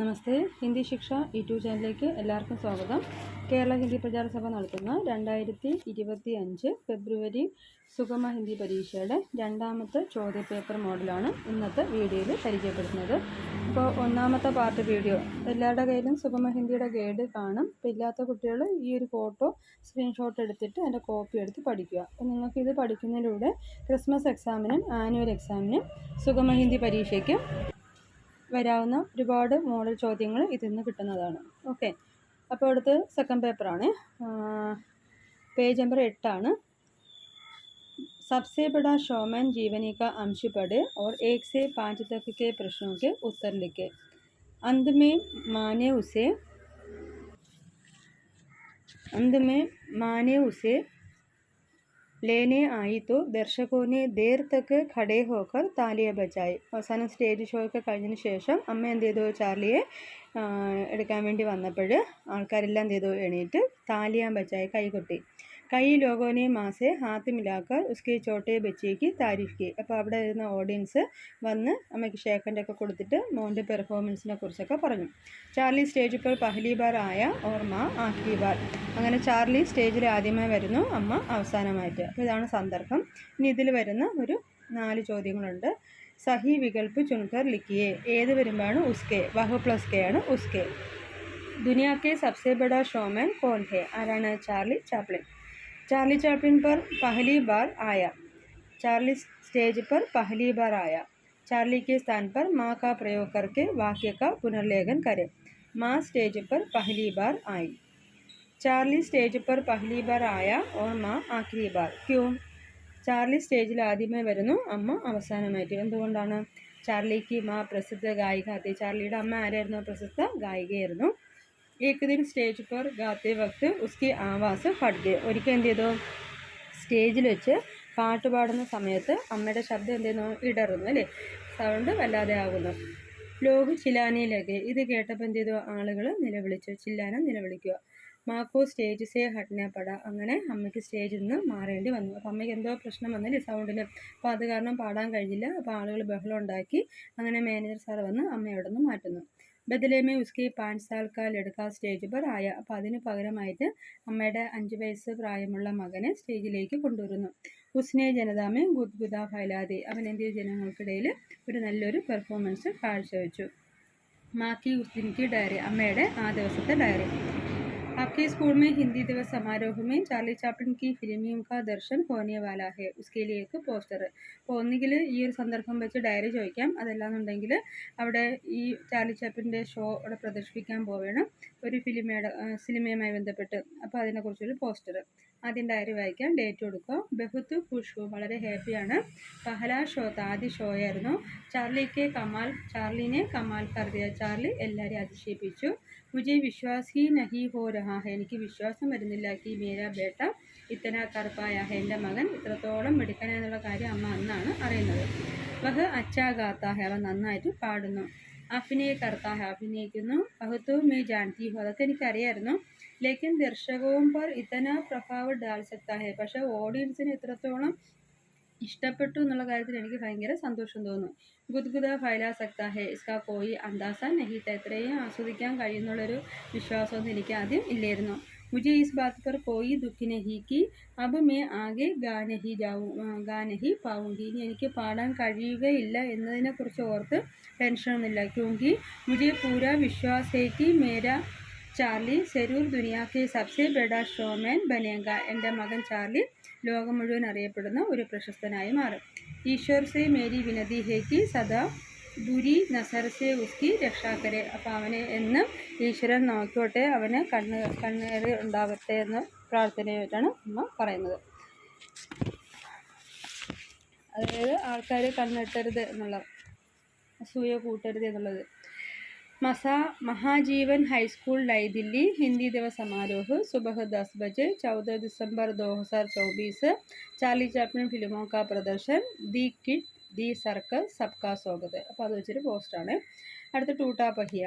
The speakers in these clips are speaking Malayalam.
നമസ്തേ. ഹിന്ദി ശിക്ഷ യൂട്യൂബ് ചാനലിലേക്ക് എല്ലാവർക്കും സ്വാഗതം. കേരള ഹിന്ദി പ്രചാര സഭ നടത്തുന്ന രണ്ടായിരത്തി ഇരുപത്തി അഞ്ച് ഫെബ്രുവരി സുഗമ ഹിന്ദി പരീക്ഷയുടെ രണ്ടാമത്തെ ചോദ്യപേപ്പർ മോഡലാണ് ഇന്നത്തെ വീഡിയോയിൽ പരിചയപ്പെടുത്തുന്നത് ഇപ്പോൾ ഒന്നാമത്തെ പാർട്ട് വീഡിയോ. എല്ലാവരുടെ കയ്യിലും സുഗമ ഹിന്ദിയുടെ ഗൈഡ് കാണും. അപ്പോൾ ഇല്ലാത്ത കുട്ടികൾ ഈ ഒരു ഫോട്ടോ സ്ക്രീൻഷോട്ട് എടുത്തിട്ട് അതിന്റെ കോപ്പി എടുത്ത് പഠിക്കുക. അപ്പോൾ നിങ്ങൾക്ക് ഇത് പഠിക്കുന്നതിലൂടെ ക്രിസ്മസ് എക്സാമിനും ആനുവൽ എക്സാമിനും സുഗമ ഹിന്ദി പരീക്ഷയ്ക്കും വരാവുന്ന ഒരുപാട് മോഡൽ ചോദ്യങ്ങൾ ഇതിൽ നിന്ന് കിട്ടുന്നതാണ് ഓക്കെ അപ്പോൾ അടുത്ത് സെക്കൻഡ് പേപ്പറാണ് പേജ് നമ്പർ എട്ടാണ് सबसे बड़ा शोमैन जीवनी का अंश पढ़े और एक से पाँच तक के प्रश्नों के उत्तर लिखे अंत में माँ ने उसे अंत में माँ ने उसे लेने आई तो दर्शकों ने देर तक खड़े होकर താലിയെ ബജായി അവസാനം സ്റ്റേജ് ഷോ ഒക്കെ കഴിഞ്ഞതിന് ശേഷം അമ്മ എന്ത് ചെയ്തു ചാർലിയെ ആ, എടുക്കാൻ വേണ്ടി വന്നപ്പോൾ ആൾക്കാരെല്ലാം എന്ത് ചെയ്തു എണീറ്റ് താലിയാൻ ബജായി കൈകൊട്ടി കൈ ലോഗോനെ മാസെ ഹാത്ത് മിലാക്കർ ഉസ്കെ ചോട്ടെ ബച്ചേക്ക് താരിഫ്ക്ക് അപ്പോൾ അവിടെ ഇരുന്ന ഓഡിയൻസ് വന്ന് അമ്മയ്ക്ക് ഷേഖന്റെ ഒക്കെ കൊടുത്തിട്ട് മോന്റെ പെർഫോമൻസിനെ കുറിച്ചൊക്കെ പറഞ്ഞു. ചാർലി സ്റ്റേജ് ഇപ്പോൾ പഹ്ലി ബാർ ആയ ഓർമ്മ ആഖ്ലി ബാർ. അങ്ങനെ ചാർലി സ്റ്റേജിൽ ആദ്യമായി വരുന്നു അമ്മ അവസാനമായിട്ട്. അപ്പോൾ ഇതാണ് സന്ദർഭം. ഇനി ഇതിൽ വരുന്ന ഒരു നാല് ചോദ്യങ്ങളുണ്ട്. സഹി വികൽപ്പ് ചുൺകർ ലിക്കിയെ ഏത് വരുമ്പോഴാണ് ഉസ്കെ? വഹു പ്ലസ് കെ ആണ് ഉസ്കെ. ദുനിയാക്കെ സബ്സെ ബഡ ഷോമൻ കോൻ ഹെ. ആരാണ് ചാർലി ചാപ്ലിൻ? चार्ली चैपलिन पर पहली बार आया चार्ली स्टेज पर पहली बार आया चार्ली के स्थान पर माँ का प्रयोग करके वाक्य का पुनर्लेखन करें माँ स्टेज पर पहली बार आई चार्ली स्टेज पर पहली बार आया और माँ आखिरी बार क्यों ചാർലി സ്റ്റേജിൽ ആദ്യമേ വരുന്നു അമ്മ അവസാനമായിട്ട് എന്തുകൊണ്ടാണ് ചാർലിക്ക് മാ പ്രസിദ്ധ ഗായിക ആത്തി ചാർലിയുടെ അമ്മ ആരായിരുന്നു പ്രസിദ്ധ ഗായികയായിരുന്നു एक दिन സ്റ്റേജ് पर गाते वक्त उसकी ആവാസ് ഫട്ട് ഗയി ഒരിക്കൽ എന്ത് ചെയ്തു സ്റ്റേജിൽ വെച്ച് പാട്ട് പാടുന്ന സമയത്ത് അമ്മയുടെ ശബ്ദം എന്ത് ചെയ്യുന്നു ഇടറുന്നു അല്ലേ സൗണ്ട് വല്ലാതെ ആകുന്നു ലോക് ചിലാനയിലേക്ക് ഇത് കേട്ടപ്പോൾ എന്ത് ചെയ്തു ആളുകൾ നിലവിളിച്ചു ചില്ലാന നിലവിളിക്കുക മാക്കോ സ്റ്റേജ് സേ ഹട്ന പട അങ്ങനെ അമ്മയ്ക്ക് സ്റ്റേജിൽ നിന്ന് മാറേണ്ടി വന്നു അപ്പോൾ അമ്മയ്ക്ക് എന്തോ പ്രശ്നം വന്നില്ലേ സൗണ്ടിൽ അപ്പോൾ അത് കാരണം പാടാൻ കഴിഞ്ഞില്ല അപ്പോൾ ആളുകൾ ബഹളം ഉണ്ടാക്കി അങ്ങനെ മാനേജർ സാർ വന്ന് അമ്മയെ അവിടെ നിന്ന് മാറ്റുന്നു ബദലേമേ ഉസ്കി പാഞ്ച് സാൽ കാ സ്റ്റേജ് പർ ആയ. അപ്പം അതിന് പകരമായിട്ട് അമ്മയുടെ അഞ്ച് വയസ്സ് പ്രായമുള്ള മകനെ സ്റ്റേജിലേക്ക് കൊണ്ടുവരുന്നു. ഉസ്നെ ജനതാമേ ഗുദ്ഗുദ ഫൈലാദി. അഭിനന്ദിയ ജനങ്ങൾക്കിടയിൽ ഒരു നല്ലൊരു പെർഫോമൻസ് കാഴ്ചവെച്ചു. മാക്കി ഉസ്തിൻകി ഡയറി അമ്മയുടെ ആ ദിവസത്തെ ഡയറി आपके स्कूल में हिंदी दिवस समारोह में चार्ली ചാപ്ലിൻ की फिल्मियों का दर्शन होने वाला है उसके लिए एक പോസ്റ്റർ അപ്പോൾ ഒന്നുകിൽ ഈ ഒരു സന്ദർഭം വെച്ച് ഡയറി ചോദിക്കാം അതല്ലാന്നുണ്ടെങ്കിൽ അവിടെ ഈ ചാർലി ചാപ്ലിൻ്റെ ഷോ അവിടെ പ്രദർശിപ്പിക്കാൻ പോവുകയാണ് ഒരു ഫിലിമയുടെ സിനിമയുമായി ബന്ധപ്പെട്ട് അപ്പോൾ അതിനെക്കുറിച്ചൊരു പോസ്റ്റർ ആദ്യം ഡയറി വായിക്കാം. ഡേറ്റ് കൊടുക്കും. ബഹുത്ത് ഖുഷു വളരെ ഹാപ്പിയാണ് പഹല ഷോ ആദ്യ ഷോ ആയിരുന്നു. ചാർലിക്ക് കമാൽ ചാർലിനെ കമാൽ കർദിയ ചാർലി എല്ലാവരെയും അതിശയിപ്പിച്ചു. മുജെ വിശ്വാസ് ഹി നഹി ഹോ രഹാ ഹെ എനിക്ക് വിശ്വാസം വരുന്നില്ല. കി മേര ബേട്ട ഇത്തന കറുപ്പായ ഹെ എന്റെ മകൻ ഇത്രത്തോളം മിടുക്കനെന്നുള്ള കാര്യം അമ്മ അന്നാണ് അറിയുന്നത്. വഹ് അച്ചാ ഗാത്ത ഹെ അവൻ നന്നായിട്ട് പാടുന്നു. അഭിനയ കർത്താഹ അഭിനയിക്കുന്നു. ബഹുത്തു മേ ജാൻതി ഹോ അതൊക്കെ എനിക്കറിയായിരുന്നു. ലേക്കിൻ ദർശകവും പർ ഇത്തന പ്രഭാവ് ഡാൽ സക്ത ഹെ പക്ഷേ ഓഡിയൻസിന് എത്രത്തോളം ഇഷ്ടപ്പെട്ടു എന്നുള്ള കാര്യത്തിൽ എനിക്ക് ഭയങ്കര സന്തോഷം തോന്നുന്നു ഗുദ്ഗുദ ഫൈല സക്ത ഹെ ഇസ്കാ കോയി അന്താസ നഹീത്ത എത്രയും ആസ്വദിക്കാൻ കഴിയുന്നുള്ളൊരു വിശ്വാസമൊന്നും എനിക്ക് ആദ്യം ഇല്ലായിരുന്നു. मुझे ഈസ് बात പർ കോയി दुख नहीं कि अब ആകെ ഗാനഹി ജാവും ഗാനഹി പാവുങ്കി. ഇനി എനിക്ക് പാടാൻ കഴിയുകയില്ല എന്നതിനെക്കുറിച്ച് ഓർത്ത് ടെൻഷനൊന്നുമില്ല. ക്യൂങ്കി മുझे പൂരാ വിശ്വാസേക്ക് है ചാർലി സെരൂർ ദുനിയാക്കെ സബ്സെ ബ്രഡ ഷോമാൻ ബനേങ്ക എന്റെ മകൻ ചാർലി ലോകം മുഴുവൻ അറിയപ്പെടുന്ന ഒരു പ്രശസ്തനായി മാറും. ഈശ്വർ സെ മേരി വിനതി ഹേക്ക് സദാ ദുരി നസർ സെ ഉസ്കി രക്ഷാക്കരെ അപ്പോൾ അവനെ എന്ന് ഈശ്വരൻ നോക്കിയോട്ടെ അവന് കണ്ണ് കണ്ണേറി ഉണ്ടാവട്ടെ എന്ന് പ്രാർത്ഥനയായിട്ടാണ് അമ്മ പറയുന്നത്. അതായത് ആൾക്കാർ കണ്ണെട്ടരുത് എന്നുള്ള അസൂയ കൂട്ടരുത് എന്നുള്ളത്. मसा महाजीवन हाई स्कूल नई दिल्ली हिंदी दिवस समारोह सुबह दस बजे चौदह दिसंबर 2024 चार्ली ചാപ്ലിൻ ഫിലിമോ കാ പ്രദർശൻ ദി കിഡ് ദി സർക്കൽ സബ്കാ സ്വാഗത് അപ്പോൾ അത് വെച്ചൊരു പോസ്റ്റാണ് അടുത്ത ടൂട്ടാ പഹിയ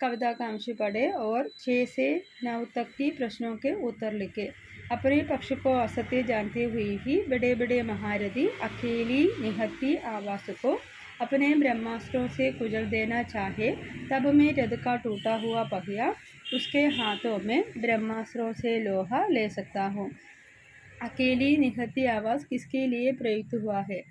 कविता का अंश पढ़े और छः से नौ तक की प्रश्नों के उत्तर लिखे अपने पक्ष को असत्य जानते हुए ही बड़े बड़े महारथी अकेली निहत्ती आवास को अपने ब्रह्मास्त्रों से कुचल देना चाहे तब मैं रथ का टूटा हुआ पहिया उसके हाथों में ब्रह्मास्त्रों से लोहा ले सकता हूँ अकेली निहत्ती आवाज़ किसके लिए प्रयुक्त हुआ है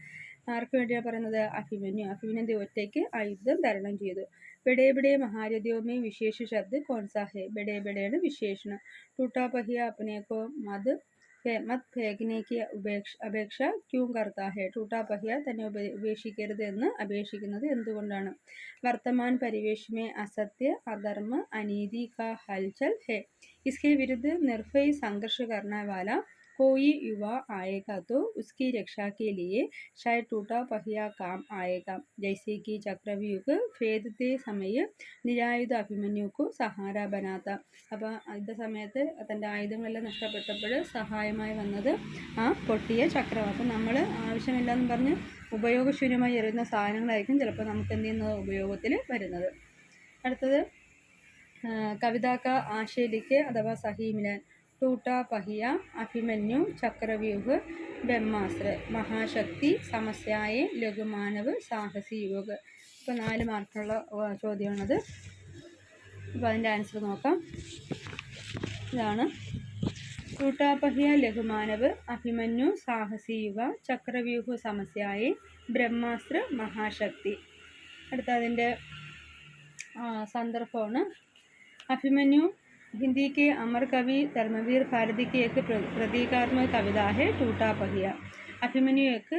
ആർക്ക് വേണ്ടിയാണ് പറയുന്നത് അഭിമന്യു അഭിമന്യു ഒറ്റയ്ക്ക് ആയുധം തരണം ചെയ്തു ബഡേ ബഡേ മഹാരഥിയോമേ വിശേഷ ശബ്ദ കോൺസാ ഹെ ബഡേ ബഡേയാണ് വിശേഷണം ടൂട്ടാ പഹിയ അപ്പനേക്കോ മത് മത് ഫേഖിനേക്ക് ഉപേക്ഷ അപേക്ഷ ക്യൂ കർത്താ ഹെ ടൂട്ടാ പഹിയ തന്നെ ഉപ ഉപേക്ഷിക്കരുത് എന്ന് അപേക്ഷിക്കുന്നത് എന്തുകൊണ്ടാണ് വർത്തമാൻ പരിവേഷമേ അസത്യ അധർമ്മ അനീതി കാ ഹൽചൽ ഹെ इसके विरुद्ध निर्भय संघर्ष करने वाला कोई युवा आएगा तो उसकी रक्षा के लिए शायद टूटा पहिया काम आएगा जैसे कि चक्रव्यूह भेदते समय നിരായുധ അഭിമന്യുക്കു സഹാര ബനാത്ത അപ്പോൾ യുദ്ധ സമയത്ത് തൻ്റെ ആയുധങ്ങളെല്ലാം നഷ്ടപ്പെട്ടപ്പോൾ സഹായമായി വന്നത് ആ പൊട്ടിയ ചക്രം അപ്പം നമ്മൾ ആവശ്യമില്ലെന്ന് പറഞ്ഞ് ഉപയോഗശൂന്യമായി എറിയുന്ന സാധനങ്ങളായിരിക്കും ചിലപ്പോൾ നമുക്ക് എന്ത് ചെയ്യുന്നത് ഉപയോഗത്തിൽ വരുന്നത് അടുത്തത് കവിതാക്ക ആശയിലേക്ക് അഥവാ സഹീമിലാൻ ടൂട്ടാപഹിയ അഭിമന്യു ചക്രവ്യൂഹ് ബ്രഹ്മാസ്ത്ര മഹാശക്തി സമസ്യായ ലഘുമാനവ് സാഹസി യോഗ. ഇപ്പം നാല് മാർക്കുള്ള ചോദ്യമാണത്. അപ്പം അതിന്റെ ആൻസർ നോക്കാം. ഇതാണ്. ടൂട്ടാപഹ്യ ലഘുമാനവ് അഭിമന്യു സാഹസി യുഗ ചക്രവ്യൂഹ സമസ്യായി ബ്രഹ്മാസ്ത്ര മഹാശക്തി. അടുത്ത അതിന്റെ സന്ദർഭമാണ്. അഭിമന്യു हिंदी के अमर कवि धर्मवीर भारती की एक प्रतीकात्मक कविता है, टूटा पहिया। अभिमन्यु एक,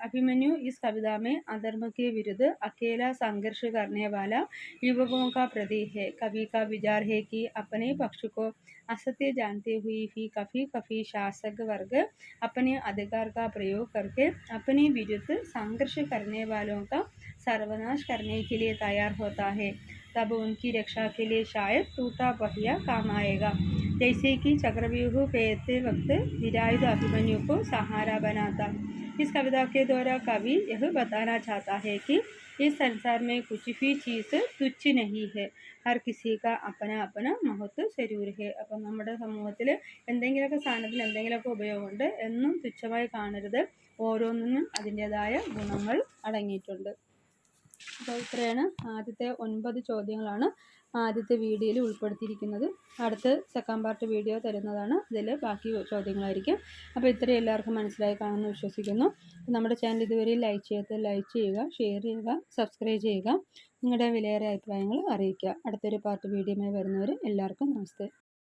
अभिमन्यु इस कविता में अधर्म के विरुद्ध अकेला संघर्ष करने वाला युवकों का प्रतीक है। कवि का विचार है कि अपने पक्ष को असत्य जानते हुए भी कभी कभी शासक वर्ग अपने अधिकार का प्रयोग करके अपने विरुद्ध संघर्ष करने वालों का सर्वनाश करने के लिए तैयार होता है। तब उनकी रक्षा के लिए शायद टूटा पहिया काम आएगा जैसे कि चक्रव्यूह फेरते वक्त निरायुध अभिमन्यु को सहारा बनाता इस कविता के द्वारा कवि यह बताना चाहता है कि इस संसार में कुछ भी चीज़ തുച്ഛ नहीं है ഹർ കിസിക അപ്പന അപ്പന മഹത്വ ശരൂർ ഹെ അപ്പം നമ്മുടെ സമൂഹത്തിൽ എന്തെങ്കിലുമൊക്കെ സാധനത്തിന് എന്തെങ്കിലുമൊക്കെ ഉപയോഗമുണ്ട് എന്നും തുച്ഛമായി കാണരുത് ഓരോന്നിനും അതിൻ്റേതായ ഗുണങ്ങൾ അടങ്ങിയിട്ടുണ്ട് അപ്പോൾ ഇത്രയാണ് ആദ്യത്തെ ഒൻപത് ചോദ്യങ്ങളാണ് ആദ്യത്തെ വീഡിയോയിൽ ഉൾപ്പെടുത്തിയിരിക്കുന്നത്. അടുത്ത സെക്കൻഡ് പാർട്ട് വീഡിയോ തരുന്നതാണ് അതിൽ ബാക്കി ചോദ്യങ്ങളായിരിക്കും. അപ്പോൾ ഇത്രയും എല്ലാവർക്കും മനസ്സിലായി കാണുമെന്ന് വിശ്വസിക്കുന്നു. നമ്മുടെ ചാനൽ ഇതുവരെ ലൈക്ക് ചെയ്യാത്ത ലൈക്ക് ചെയ്യുക ഷെയർ ചെയ്യുക സബ്സ്ക്രൈബ് ചെയ്യുക. നിങ്ങളുടെ വിലയേറെ അഭിപ്രായങ്ങൾ അറിയിക്കുക. അടുത്തൊരു പാർട്ട് വീഡിയോയുമായി വരുന്നവർ എല്ലാവർക്കും നമസ്തേ.